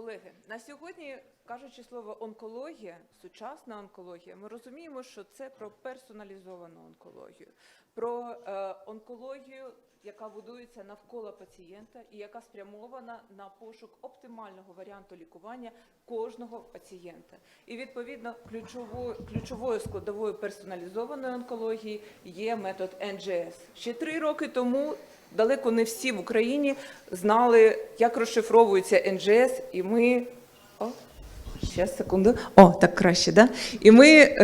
Колеги, на сьогодні, кажучи слово онкологія, сучасна онкологія, ми розуміємо, що це про персоналізовану онкологію, про е, онкологію, яка будується навколо пацієнта і яка спрямована на пошук оптимального варіанту лікування кожного пацієнта. І відповідно ключовою, ключовою складовою персоналізованої онкології є метод NGS. Ще три роки тому далеко не всі в Україні знали, як розшифровується NGS, і ми. О, Щас, секунду. О, так краще, да? І ми е,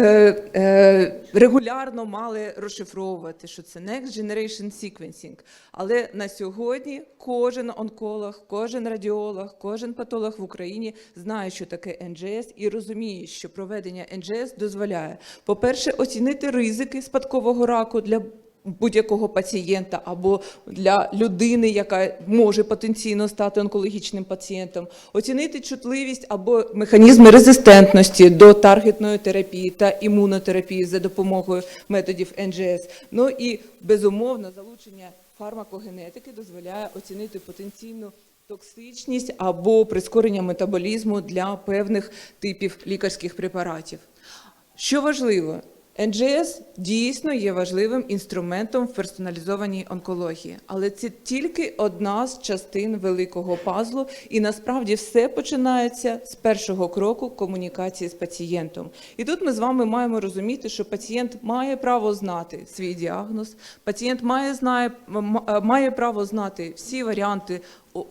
е, регулярно мали розшифровувати, що це Next Generation Sequencing. Але на сьогодні кожен онколог, кожен радіолог, кожен патолог в Україні знає, що таке NGS, і розуміє, що проведення NGS дозволяє, по-перше, оцінити ризики спадкового раку для будь-якого пацієнта або для людини, яка може потенційно стати онкологічним пацієнтом, оцінити чутливість або механізми резистентності до таргетної терапії та імунотерапії за допомогою методів НЖС. Ну і безумовно залучення фармакогенетики дозволяє оцінити потенційну токсичність або прискорення метаболізму для певних типів лікарських препаратів. Що важливо, НЖС дійсно є важливим інструментом в персоналізованій онкології, але це тільки одна з частин великого пазлу, і насправді все починається з першого кроку комунікації з пацієнтом. І тут ми з вами маємо розуміти, що пацієнт має право знати свій діагноз, пацієнт має знає, має право знати всі варіанти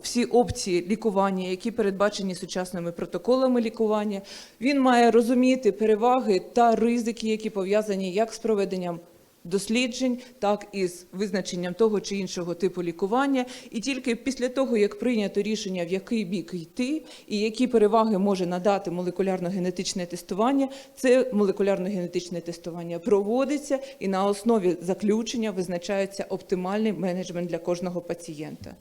всі опції лікування, які передбачені сучасними протоколами лікування. Він має розуміти переваги та ризики, які пов'язані як з проведенням досліджень, так і з визначенням того чи іншого типу лікування. І тільки після того, як прийнято рішення, в який бік йти, і які переваги може надати молекулярно-генетичне тестування, це молекулярно-генетичне тестування проводиться і на основі заключення визначається оптимальний менеджмент для кожного пацієнта.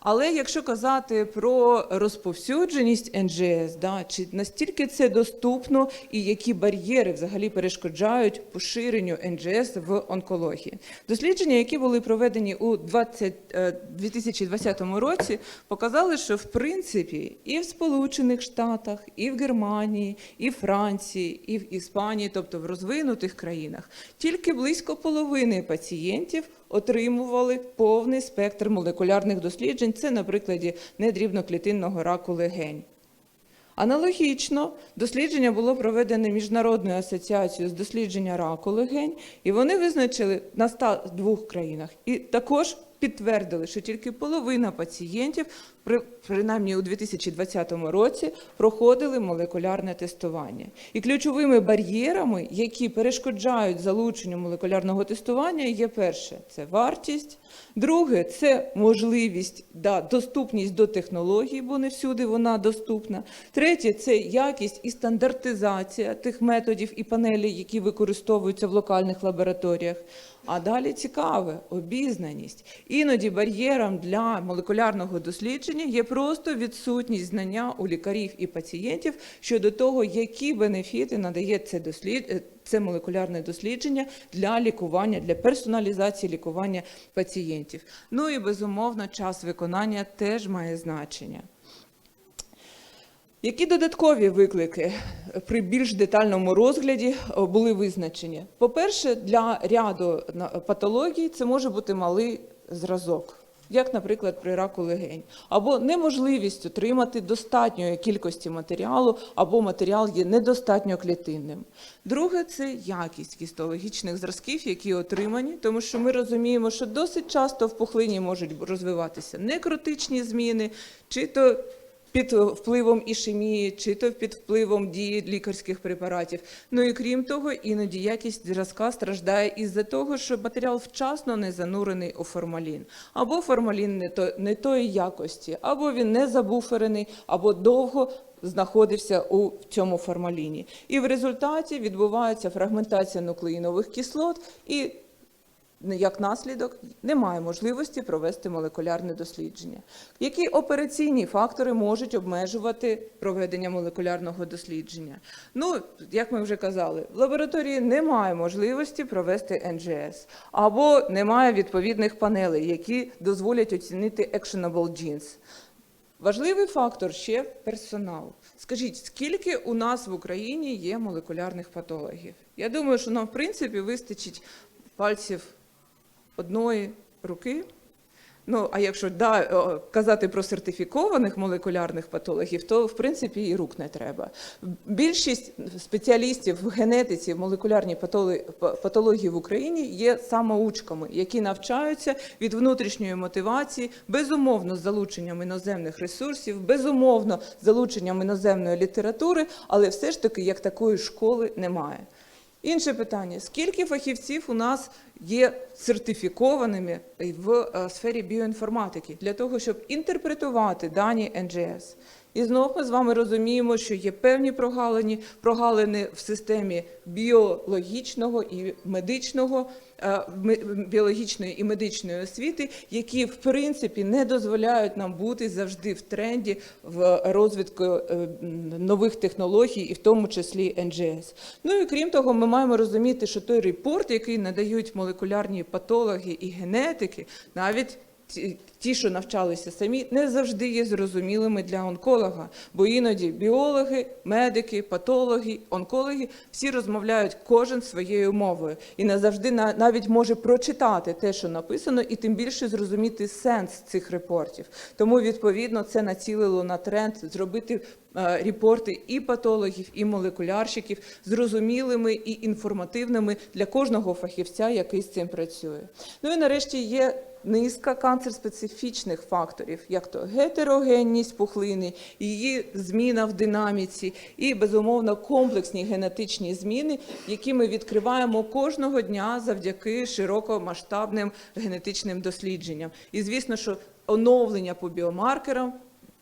Але якщо казати про розповсюдженість НЖС, да, чи настільки це доступно і які бар'єри взагалі перешкоджають поширенню НЖС в онкології? Дослідження, які були проведені у 20, е, 2020 році, показали, що в принципі і в Сполучених Штатах, і в Германії, і в Франції, і в Іспанії, тобто в розвинутих країнах, тільки близько половини пацієнтів отримували повний спектр молекулярних досліджень. Це на прикладі недрібноклітинного раку легень. Аналогічно дослідження було проведене Міжнародною асоціацією з дослідження раку легень, і вони визначили на 102 країнах і також підтвердили, що тільки половина пацієнтів, при- принаймні у 2020 році, проходили молекулярне тестування. І ключовими бар'єрами, які перешкоджають залученню молекулярного тестування, є перше це вартість, друге це можливість, да, доступність до технологій, бо не всюди вона доступна. Третє це якість і стандартизація тих методів і панелей, які використовуються в локальних лабораторіях. А далі цікаве обізнаність. Іноді бар'єром для молекулярного дослідження є просто відсутність знання у лікарів і пацієнтів щодо того, які бенефіти надає це дослід... е, це молекулярне дослідження для лікування, для персоналізації лікування пацієнтів. Ну і безумовно, час виконання теж має значення. Які додаткові виклики при більш детальному розгляді е, були визначені? По-перше, для ряду патологій це може бути малий зразок, як, наприклад, при раку легень, або неможливість отримати достатньої кількості матеріалу, або матеріал є недостатньо клітинним. Друге це якість кістологічних зразків, які отримані, тому що ми розуміємо, що досить часто в пухлині можуть розвиватися некротичні зміни, чи то під впливом ішемії, чи то під впливом дії лікарських препаратів. Ну і крім того, іноді якість зразка страждає із-за того, що матеріал вчасно не занурений у формалін, або формалін не, то, не тої якості, або він не забуферений, або довго знаходився у цьому формаліні. І в результаті відбувається фрагментація нуклеїнових кислот і як наслідок немає можливості провести молекулярне дослідження. Які операційні фактори можуть обмежувати проведення молекулярного дослідження? Ну, як ми вже казали, в лабораторії немає можливості провести НЖС або немає відповідних панелей, які дозволять оцінити actionable genes. Важливий фактор ще персонал. Скажіть, скільки у нас в Україні є молекулярних патологів? Я думаю, що нам, в принципі, вистачить пальців одної руки. Ну, а якщо да, казати про сертифікованих молекулярних патологів, то в принципі і рук не треба. Більшість спеціалістів в генетиці в молекулярній патології в Україні є самоучками, які навчаються від внутрішньої мотивації, безумовно з залученням іноземних ресурсів, безумовно з залученням іноземної літератури, але все ж таки як такої школи немає. Інше питання: скільки фахівців у нас є сертифікованими в е, сфері біоінформатики для того, щоб інтерпретувати дані НGS? І знову ми з вами розуміємо, що є певні прогалини, прогалини в системі біологічного і медичного, е, біологічної і медичної освіти, які в принципі не дозволяють нам бути завжди в тренді в розвитку е, нових технологій, і в тому числі NGS. Ну і крім того, ми маємо розуміти, що той репорт, який надають молекулярні патологи і генетики, навіть ті- що навчалися самі, не завжди є зрозумілими для онколога, бо іноді біологи, медики, патологи, онкологи всі розмовляють кожен своєю мовою і не завжди навіть може прочитати те, що написано, і тим більше зрозуміти сенс цих репортів. Тому відповідно це націлило на тренд зробити е, репорти і патологів, і молекулярщиків зрозумілими і інформативними для кожного фахівця, який з цим працює. Ну і нарешті є низка канцер-специфічних факторів, як то гетерогенність пухлини, її зміна в динаміці і безумовно комплексні генетичні зміни, які ми відкриваємо кожного дня завдяки широкомасштабним генетичним дослідженням. І звісно, що оновлення по біомаркерам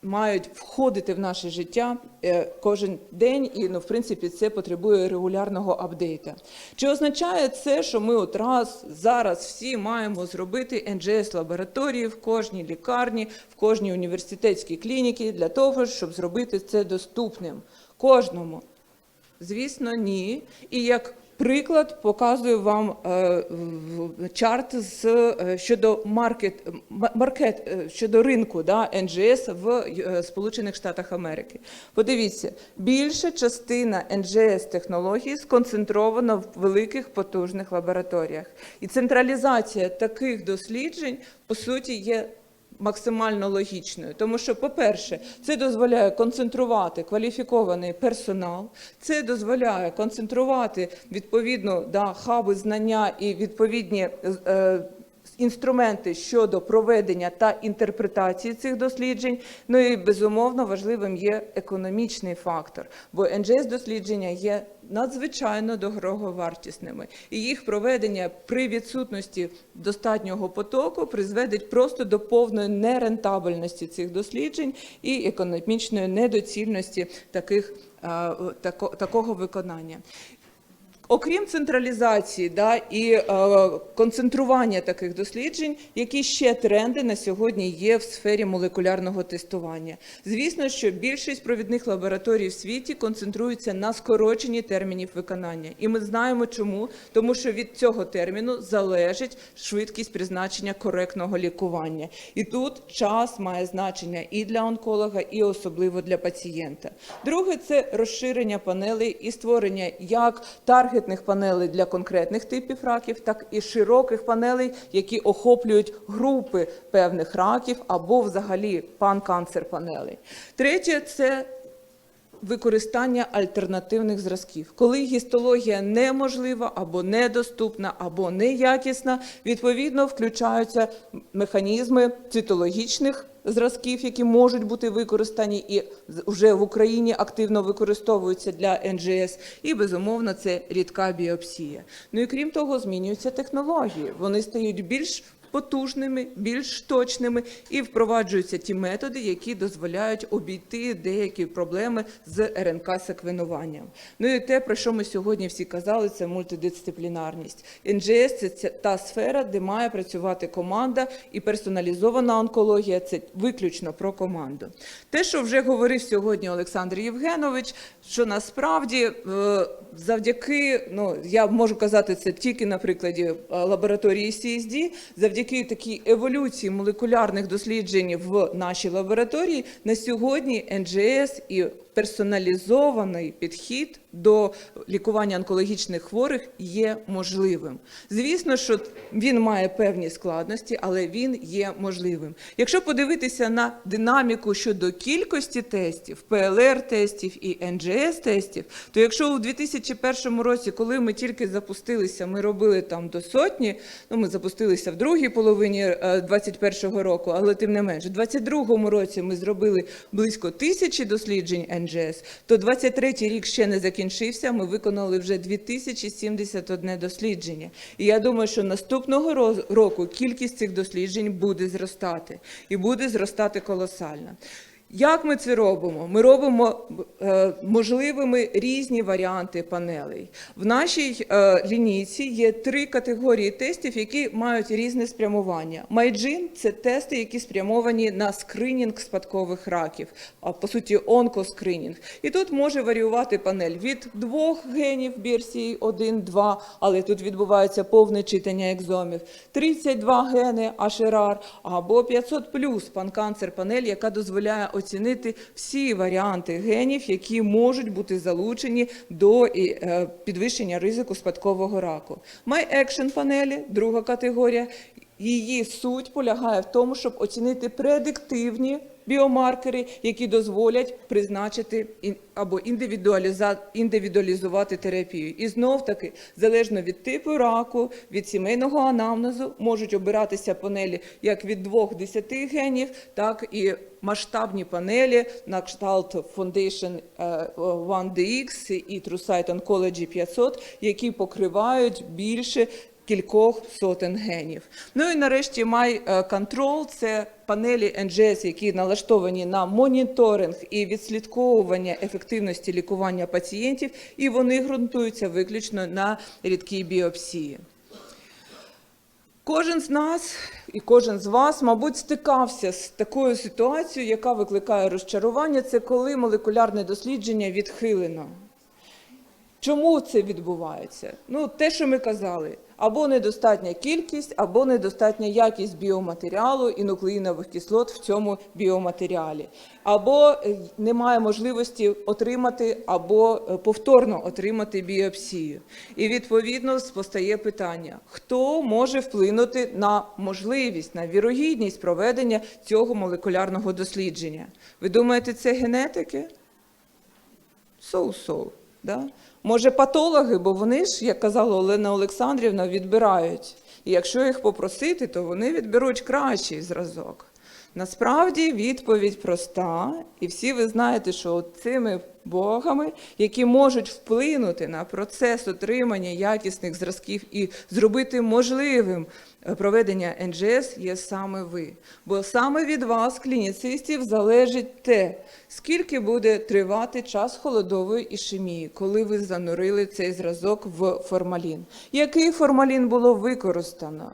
мають входити в наше життя е, кожен день, і ну, в принципі це потребує регулярного апдейта. Чи означає це, що ми от раз зараз всі маємо зробити NGS лабораторії в кожній лікарні, в кожній університетській клініці для того, щоб зробити це доступним кожному? Звісно, ні. І як приклад показую вам е, в- чарт з е, щодо маркет, маркет е, щодо ринку да, NGS в Сполучених Штатах Америки. Подивіться, більша частина NGS технологій сконцентрована в великих потужних лабораторіях. І централізація таких досліджень по суті є максимально логічною, тому що, по-перше, це дозволяє концентрувати кваліфікований персонал, це дозволяє концентрувати відповідно да, хаби знання і відповідні е, інструменти щодо проведення та інтерпретації цих досліджень. Ну і безумовно важливим є економічний фактор, бо NGS дослідження є надзвичайно дороговартісними, і їх проведення при відсутності достатнього потоку призведить просто до повної нерентабельності цих досліджень і економічної недоцільності таких, е, тако- такого виконання. Окрім централізації да, і е, концентрування таких досліджень, які ще тренди на сьогодні є в сфері молекулярного тестування. Звісно, що більшість провідних лабораторій в світі концентруються на скороченні термінів виконання. І ми знаємо чому, тому що від цього терміну залежить швидкість призначення коректного лікування. І тут час має значення і для онколога, і особливо для пацієнта. Друге це розширення панелей і створення як таргетних панелей для конкретних типів раків, так і широких панелей, які охоплюють групи певних раків або взагалі панканцер панелей. Третє це використання альтернативних зразків. Коли гістологія неможлива або недоступна, або неякісна, відповідно включаються механізми цитологічних зразків, які можуть бути використані і вже в Україні активно використовуються для НЖС, і безумовно це рідка біопсія. Ну і крім того, змінюються технології. Вони стають більш потужними, більш точними і впроваджуються ті методи, які дозволяють обійти деякі проблеми з РНК-секвенуванням. Ну і те, про що ми сьогодні всі казали, це мультидисциплінарність. НЖС – це та сфера, де має працювати команда, і персоналізована онкологія це виключно про команду. Те, що вже говорив сьогодні Олександр Євгенович, що насправді е, завдяки, ну я можу казати це тільки на прикладі е, лабораторії CSD, завдяки завдяки такій еволюції молекулярних досліджень в нашій лабораторії на сьогодні НЖС і персоналізований підхід до лікування онкологічних хворих є можливим. Звісно, що він має певні складності, але він є можливим. Якщо подивитися на динаміку щодо кількості тестів, ПЛР-тестів і НЖС-тестів, то якщо у 2001 році, коли ми тільки запустилися, ми робили там до сотні, ну ми запустилися в другій половині 2021 року, але тим не менше, у 2022 році ми зробили близько тисячі досліджень НЖС, то 23 рік ще не закінчився, ми виконали вже 2071 дослідження. І я думаю, що наступного року кількість цих досліджень буде зростати. І буде зростати колосально. Як ми це робимо? Ми робимо е, можливими різні варіанти панелей. В нашій е, лінійці є три категорії тестів, які мають різне спрямування. Майджин це тести, які спрямовані на скринінг спадкових раків, а по суті онкоскринінг. І тут може варіювати панель від двох генів BRCA1, 2, але тут відбувається повне читання екзомів, 32 гени HRR або 500 плюс панканцер панель, яка дозволяє оцінити всі варіанти генів, які можуть бути залучені до е, підвищення ризику спадкового раку. MyAction панелі, друга категорія. Її суть полягає в тому, щоб оцінити предиктивні біомаркери, які дозволять призначити або індивідуалізувати терапію. І знов таки, залежно від типу раку, від сімейного анамнезу, можуть обиратися панелі як від 2-10 генів, так і масштабні панелі на кшталт Foundation е, 1DX і TrueSight Oncology 500, які покривають більше кількох сотень генів. Ну і нарешті MyControl – це панелі NGS, які налаштовані на моніторинг і відслідковування ефективності лікування пацієнтів, і вони ґрунтуються виключно на рідкій біопсії. Кожен з нас і кожен з вас, мабуть, стикався з такою ситуацією, яка викликає розчарування. Це коли молекулярне дослідження відхилено. Чому це відбувається? Ну, те, що ми казали, або недостатня кількість, або недостатня якість біоматеріалу і нуклеїнових кислот в цьому біоматеріалі, або е, немає можливості отримати або е, повторно отримати біопсію. І відповідно постає питання: хто може вплинути на можливість, на вірогідність проведення цього молекулярного дослідження? Ви думаєте, це генетики? So-so, да? Може, патологи, бо вони ж, як казала Олена Олександрівна, відбирають. І якщо їх попросити, то вони відберуть кращий зразок. Насправді відповідь проста, і всі ви знаєте, що цими богами, які можуть вплинути на процес отримання якісних зразків і зробити можливим е, проведення НЖС, є саме ви. Бо саме від вас, клініцистів, залежить те, скільки буде тривати час холодової ішемії, коли ви занурили цей зразок в формалін. Який формалін було використано?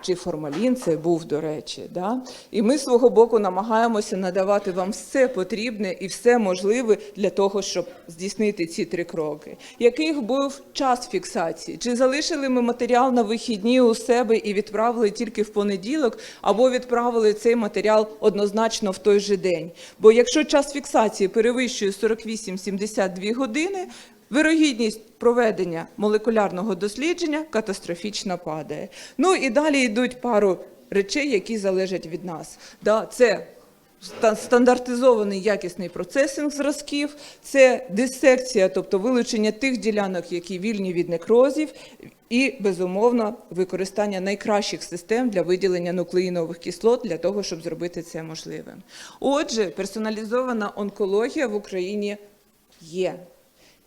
Чи формалін це був, до речі, да? і ми свого боку намагаємося надавати вам все потрібне і все можливе для того, щоб здійснити ці три кроки. Яких був час фіксації? Чи залишили ми матеріал на вихідні у себе і відправили тільки в понеділок, або відправили цей матеріал однозначно в той же день? Бо якщо час фіксації перевищує 48-72 години, Вирогідність проведення молекулярного дослідження катастрофічно падає. Ну і далі йдуть пару речей, які залежать від нас. Да, це стандартизований якісний процесинг зразків, це дисекція, тобто вилучення тих ділянок, які вільні від некрозів, і безумовно використання найкращих систем для виділення нуклеїнових кислот для того, щоб зробити це можливим. Отже, персоналізована онкологія в Україні є.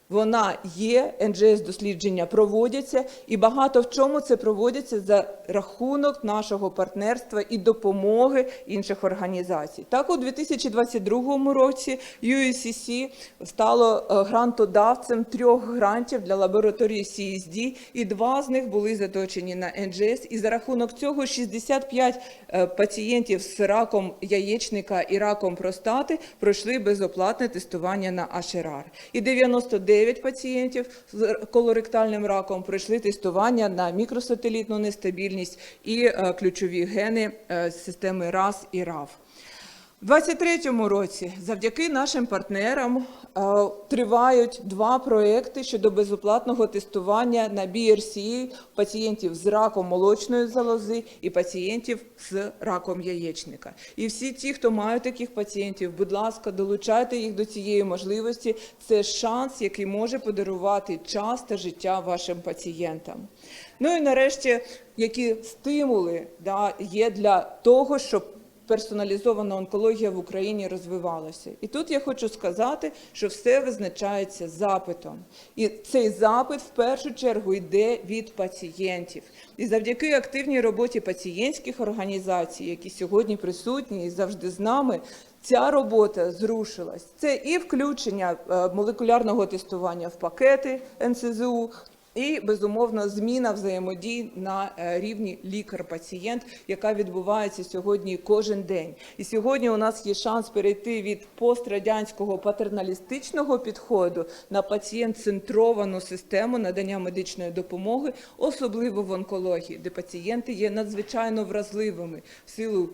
Вона є, НЖС-дослідження проводяться, і багато в чому це проводиться за рахунок нашого партнерства і допомоги інших організацій. Так, у 2022 році USCC стало е, грантодавцем трьох грантів для лабораторії CSD, і два з них були заточені на НЖС. І за рахунок цього 65 е, пацієнтів з раком яєчника і раком простати пройшли безоплатне тестування на HRR. І 99 9 пацієнтів з колоректальним раком пройшли тестування на мікросателітну нестабільність і е, ключові гени е, системи РАС і РАВ. У 2023 році завдяки нашим партнерам е, тривають два проекти щодо безоплатного тестування на BRCA пацієнтів з раком молочної залози і пацієнтів з раком яєчника. І всі ті, хто мають таких пацієнтів, будь ласка, долучайте їх до цієї можливості. Це шанс, який може подарувати час та життя вашим пацієнтам. Ну і нарешті, які стимули да, є для того, щоб персоналізована онкологія в Україні розвивалася. І тут я хочу сказати, що все визначається запитом. І цей запит в першу чергу йде від пацієнтів. І завдяки активній роботі пацієнтських організацій, які сьогодні присутні і завжди з нами. Ця робота зрушилась. Це і включення е, молекулярного тестування в пакети НСЗУ, і безумовно зміна взаємодій на е, рівні лікар-пацієнт, яка відбувається сьогодні кожен день. І сьогодні у нас є шанс перейти від пострадянського патерналістичного підходу на пацієнт-центровану систему надання медичної допомоги, особливо в онкології, де пацієнти є надзвичайно вразливими в силу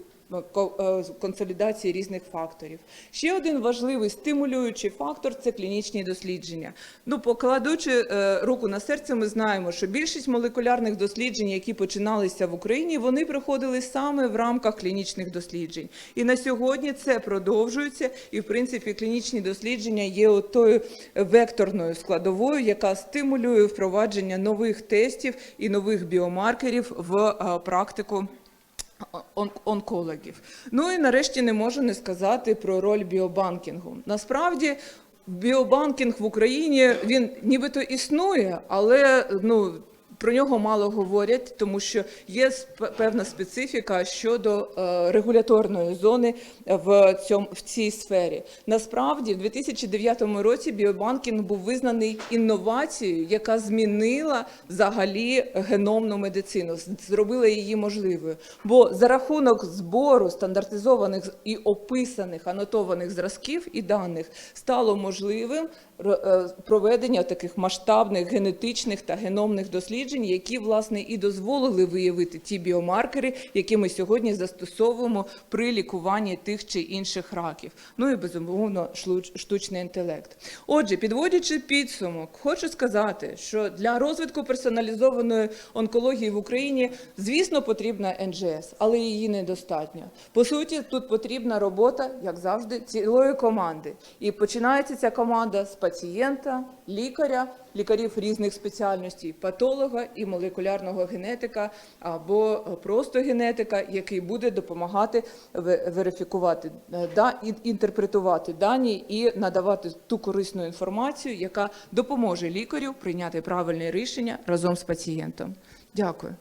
консолідації різних факторів. Ще один важливий стимулюючий фактор це клінічні дослідження. Ну, покладучи е, руку на серце, ми знаємо, що більшість молекулярних досліджень, які починалися в Україні, вони проходили саме в рамках клінічних досліджень. І на сьогодні це продовжується. І, в принципі, клінічні дослідження є тою векторною складовою, яка стимулює впровадження нових тестів і нових біомаркерів в е, практику онкологів. Ну і нарешті не можу не сказати про роль біобанкінгу. Насправді. Біобанкінг в Україні він нібито існує, але ну про нього мало говорять, тому що є певна специфіка щодо е, регуляторної зони в цьому в цій сфері. Насправді, в 2009 році біобанкінг був визнаний інновацією, яка змінила взагалі геномну медицину, зробила її можливою. Бо за рахунок збору стандартизованих і описаних анотованих зразків і даних стало можливим е, проведення таких масштабних генетичних та геномних досліджень, які власне і дозволили виявити ті біомаркери, які ми сьогодні застосовуємо при лікуванні тих чи інших раків. Ну і безумовно штучний інтелект. Отже, підводячи підсумок, хочу сказати, що для розвитку персоналізованої онкології в Україні, звісно, потрібна НЖС, але її недостатньо. По суті, тут потрібна робота, як завжди, цілої команди. І починається ця команда з пацієнта, лікаря, лікарів різних спеціальностей, патолога і молекулярного генетика або просто генетика, який буде допомагати верифікувати е, да, інтерпретувати дані і надавати ту корисну інформацію, яка допоможе лікарю прийняти правильне рішення разом з пацієнтом. Дякую.